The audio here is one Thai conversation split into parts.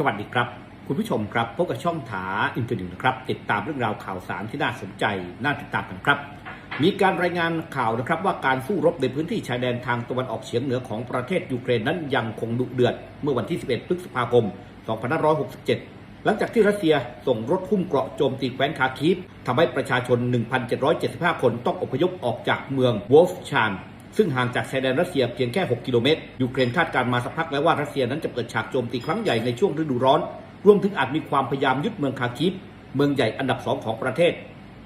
สวัสดีครับ คุณผู้ชมครับพบกับช่องถาอินเทอร์เน็ตนะครับ ติดตามเรื่องราวข่าวสารที่น่าสนใจน่าติดตามกันครับ มีการรายงานข่าวนะครับว่าการสู้รบในพื้นที่ชายแดนทางตะวันออกเฉียงเหนือของประเทศยูเครนนั้นยังคงดุเดือด เมื่อวันที่ 11 พฤษภาคม 2567 หลังจากที่รัสเซียส่งรถหุ้มเกราะโจมตีแคว้นคาคีฟทำให้ประชาชน 1,775 คนต้องอพยพออกจากเมืองวอลฟชาน ซึ่งห่างจากชายแดนรัสเซียเพียงแค่ 6 กิโลเมตร ยูเครนคาดการมาสักพักแล้วว่ารัสเซียนั้นจะเปิดฉากโจมตีครั้งใหญ่ในช่วงฤดูร้อน รวมถึงอาจมีความพยายามยึดเมืองคาคีฟเมืองใหญ่อันดับสองของประเทศ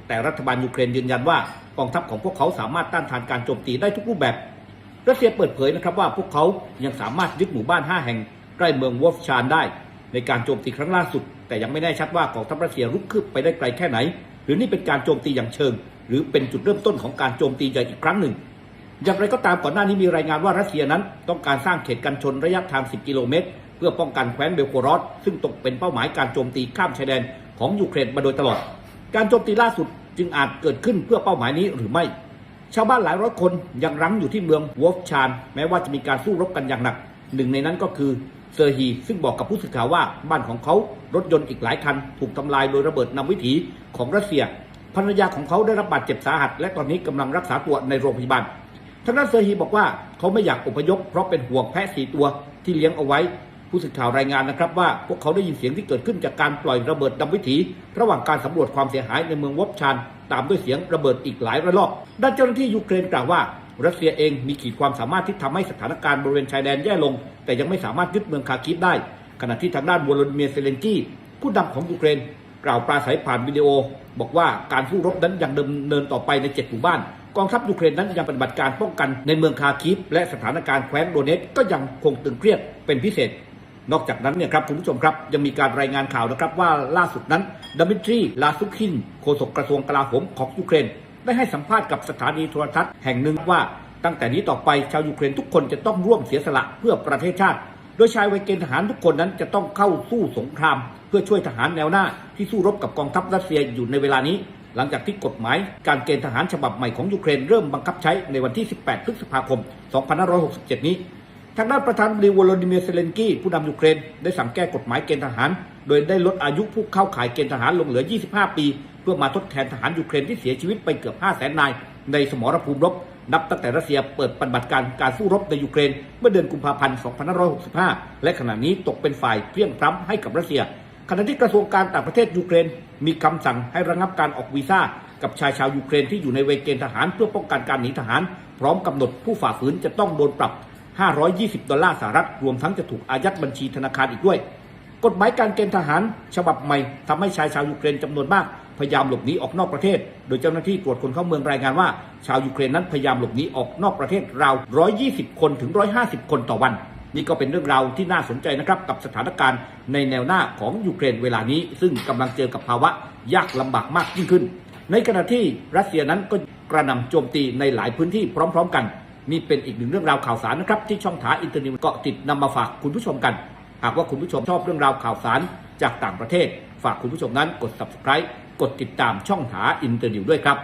แต่รัฐบาลยูเครนยืนยันว่ากองทัพของพวกเขาสามารถต้านทานการโจมตีได้ทุกรูปแบบ รัสเซียเปิดเผยนะครับว่าพวกเขายังสามารถยึดหมู่บ้าน 5 แห่งใกล้เมืองวอฟชานได้ ในการโจมตีครั้งล่าสุด แต่ยังไม่แน่ชัดว่ากองทัพรัสเซียรุกคืบไปได้ไกลแค่ไหน หรือนี่เป็นการโจมตีอย่างเชิง หรือเป็นจุดเริ่มต้นของการโจมตีใหญ่อีกครั้งหนึ่ง อย่างไรก็ตามก่อนหน้านี้มีรายงานว่ารัสเซียนั้นต้องการสร้างเขตกันชนระยะทาง 10 กิโลเมตร เพื่อป้องกันแคว้นเบลโกรอดซึ่งตกเป็นเป้าหมายการโจมตีข้ามชายแดนของยูเครนมาโดยตลอด การโจมตีล่าสุดจึงอาจเกิดขึ้นเพื่อเป้าหมายนี้หรือไม่ ชาวบ้านหลายร้อยคนยังรั้งอยู่ที่เมืองวอฟชาน แม้ว่าจะมีการสู้รบกันอย่างหนัก หนึ่งในนั้นก็คือเซอร์ฮีซึ่งบอกกับผู้สื่อข่าวว่าบ้านของเขารถยนต์อีกหลายคัน ถูกทำลายโดยระเบิดนำวิถีของรัสเซียภรรยาของเขาได้รับบาดเจ็บสาหัส และตอนนี้กำลังรักษาตัวในโรงพยาบาล ทางด้านเซอร์ฮีบอกว่าเขาไม่อยากอพยพเพราะเป็นห่วงแพะสีตัวที่เลี้ยงเอาไว้ ผู้สื่อข่าวรายงานนะครับว่าพวกเขาได้ยินเสียงที่เกิดขึ้นจากการปล่อยระเบิดดำวิถี ระหว่างการสำรวจความเสียหายในเมืองวอบชานตามด้วยเสียงระเบิดอีกหลายระลอก ด้านเจ้าหน้าที่ยูเครนกล่าวว่ารัสเซียเองมีขีดความสามารถที่ทำให้สถานการณ์บริเวณชายแดนแย่ลง แต่ยังไม่สามารถยึดเมืองคาคิฟได้ ขณะที่ทางด้านวโลดิเมียเซเลนกี้ผู้นำของยูเครน กล่าวปราศัยผ่านวิดีโอ บอกว่าการสู้รบนั้นยังดำเนินต่อไปในเจ็ดหมู่บ้าน กองทัพยูเครนนั้นยังปฏิบัติการป้องกันในเมืองคาคิฟและสถานการณ์แคว้นโดเนตก็ยังคงตึงเครียดเป็นพิเศษ นอกจากนั้นเนี่ยครับคุณผู้ชมครับ ยังมีการรายงานข่าวนะครับว่าล่าสุดนั้นดมิทรีลาซุคินโฆษกกระทรวงกลาโหมของยูเครน ได้ให้สัมภาษณ์กับสถานีโทรทัศน์แห่งหนึ่งว่า ตั้งแต่นี้ต่อไปชาวยูเครนทุกคนจะต้องร่วมเสียสละเพื่อประเทศชาติ โดยชายวัยเกณฑ์ทหารทุกคนนั้นจะต้องเข้าสู้สงคราม เพื่อช่วยทหารแนวหน้าที่สู้รบกับกองทัพรัสเซียอยู่ในเวลานี้ หลังจากที่กฎหมายการเกณฑ์ทหารฉบับใหม่ของยูเครนเริ่มบังคับใช้ในวันที่ 18 พฤษภาคม 2567 นี้ ทางด้านประธานาธิบดีวโลดิเมียร์เซเลนกี้ผู้นำยูเครนได้สั่งแก้กฎหมายเกณฑ์ทหาร โดยได้ลดอายุผู้เข้าข่ายเกณฑ์ทหารลงเหลือ 25 ปี เพื่อมาทดแทนทหารยูเครนที่เสียชีวิตไปเกือบ 5 0 0 0 0นายในสมรภูมิรบ นับตั้งแต่รัสเซียเปิดปฏิบัติการการสู้รบในยูเครน เมื่อเดือนกุมภาพันธ์ 2565 และขณะนี้ตกเป็นฝ่ายเพลียงพล้ำให้กับรัสเซีย ขณะที่กระทรวงการต่างประเทศยูเครน มีคำสั่งให้ระงับการออกวีซ่า กับชายชาวยูเครนที่อยู่ในเวรเกณฑ์ทหารเพื่อป้องกันการหนีทหาร พร้อมกำหนดผู้ฝ่าฝืนจะต้องโดนปรับ 520 ดอลลาร์สหรัฐ รวมทั้งจะถูกอายัดบัญชีธนาคารอีกด้วย กฎหมายการเกณฑ์ทหาร ฉบับใหม่ทำให้ชายชาวยูเครนจำนวนมากพยายามหลบหนีออกนอกประเทศ โดยเจ้าหน้าที่ตรวจคนเข้าเมืองรายงานว่า ชาวยูเครนนั้นพยายามหลบหนีออกนอกประเทศราว 120 คนถึง 150 คนต่อวัน นี่ก็เป็นเรื่องราวที่น่าสนใจนะครับกับสถานการณ์ในแนวหน้าของยูเครนเวลานี้ ซึ่งกำลังเจอกับภาวะยากลำบากมากยิ่งขึ้น ในขณะที่รัสเซียนั้นก็กระนำโจมตีในหลายพื้นที่พร้อม ๆ กันนี่เป็นอีกหนึ่งเรื่องราวข่าวสารนะครับที่ช่องถาอินเตอร์เนิวเก็ติดนำมาฝากคุณผู้ชมกัน หากว่าคุณผู้ชมชอบเรื่องราวข่าวสารจากต่างประเทศ ฝากคุณผู้ชมนั้นกด subscribe กดติดตามช่องหาอินเตอร์นิวด้วยครับ